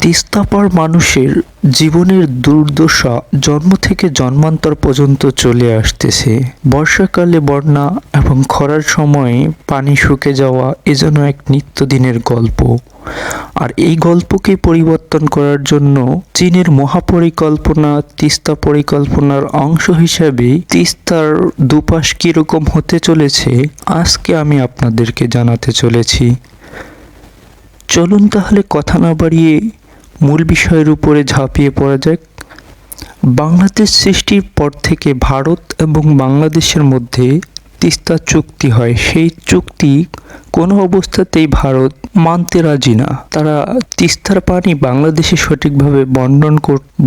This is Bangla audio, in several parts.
তিস্তাপার মানুষের জীবনের দুর্দশা জন্ম থেকে জন্মান্তর পর্যন্ত চলে আসতেছে। বর্ষাকালে বন্যা এবং খরার সময়ে পানি শুকে যাওয়া এ যেন এক নিত্যদিনের গল্প। আর এই গল্পকে পরিবর্তন করার জন্য চীনের মহাপরিকল্পনা, তিস্তা পরিকল্পনার অংশ হিসাবে তিস্তার দুপাশ কীরকম হতে চলেছে, আজকে আমি আপনাদেরকে জানাতে চলেছি। চলুন তাহলে কথা না বাড়িয়ে মূল বিষয়ের উপরে ঝাঁপিয়ে পড়া যাক। বাংলাদেশ সৃষ্টির পর থেকে ভারত এবং বাংলাদেশের মধ্যে তিস্তা চুক্তি হয়। সেই চুক্তি কোনো অবস্থাতেই ভারত মানতে রাজি না। তারা তিস্তার পানি বাংলাদেশে সঠিকভাবে বন্টন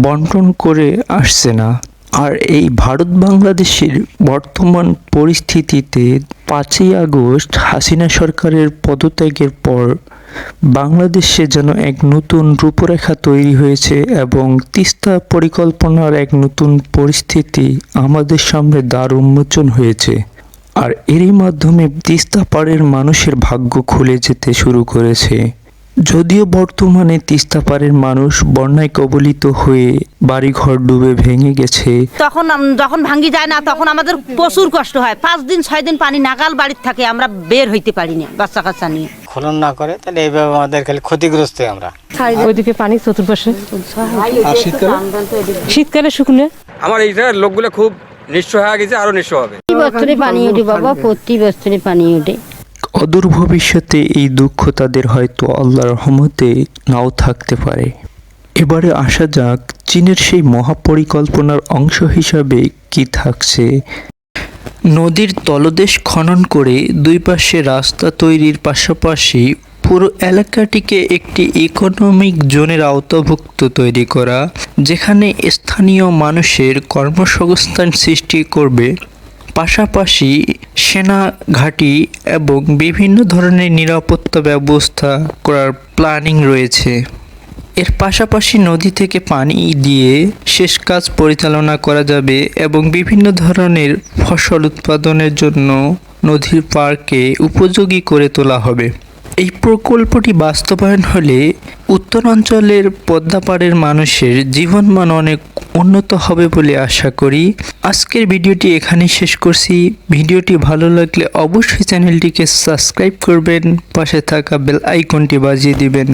বন্টন করে আসছে না। আর এই ভারত বাংলাদেশের বর্তমান পরিস্থিতিতে পাঁচই আগস্ট হাসিনা সরকারের পদত্যাগের পর বাংলাদেশে যেন এক নতুন রূপরেখা তৈরি হয়েছে এবং তিস্তা পরিকল্পনার এক নতুন পরিস্থিতি আমাদের সামনে দ্বার উন্মোচন হয়েছে। আর এরই মাধ্যমে তিস্তা পাড়ের মানুষের ভাগ্য খুলে যেতে শুরু করেছে। যদিও বর্তমানে তিস্তা পাড়ের মানুষ বন্যায় কবলিত হয়ে বাড়িঘর ডুবে ভেঙে গেছে। তখন যখন ভাঙ্গি যায় না তখন আমাদের প্রচুর কষ্ট হয়। পাঁচ দিন ছয় দিন পানি নাগাল বাড়ির থাকে আমরা বের হইতে পারি না বাচ্চা কাচ্চা নিয়ে। খনন না করে তাহলে এইভাবে আমাদের খালি ক্ষতিগ্রস্ত আমরা। ওইদিকে পানি চতুর্পাশে। শীতকালে? শুকনে। আমার এই জায়গার লোকগুলো খুব নিঃস্ব হয়ে গেছে আরও নিঃস্ব হবে। প্রতি বছরে পানি ওঠে বাবা প্রতি বছরে পানি ওঠে অদূর ভবিষ্যতে এই দুঃখ তাদের হয়তো আল্লাহর রহমতে নাও থাকতে পারে। এবারে আসা যাক, চীনের সেই মহাপরিকল্পনার অংশ হিসাবে কি থাকছে। নদীর তলদেশ খনন করে দুই পাশে রাস্তা তৈরির পাশাপাশি পুরো এলাকাটিকে একটি ইকোনমিক জোনের আওতাভুক্ত তৈরি করা, যেখানে স্থানীয় মানুষের কর্মসংস্থান সৃষ্টি করবে। পাশাপাশি সেনা ঘাঁটি এবং বিভিন্ন ধরনের নিরাপত্তা ব্যবস্থা করার প্ল্যানিং রয়েছে। এর পাশাপাশি নদী থেকে পানি দিয়ে শেষ কাজ পরিচালনা করা যাবে এবং বিভিন্ন ধরনের ফসল উৎপাদনের জন্য নদীর পার্কে উপযোগী করে তোলা হবে। এই প্রকল্পটি বাস্তবায়ন হলে উত্তরাঞ্চলের পদ্মাপাড়ের মানুষের জীবনমান অনেক উন্নত হবে বলে আশা করি। আজকের ভিডিওটি এখানেই শেষ করছি। ভিডিওটি ভালো লাগলে অবশ্যই চ্যানেলটিকে সাবস্ক্রাইব করবেন, পাশে থাকা বেল আইকনটি বাজিয়ে দিবেন।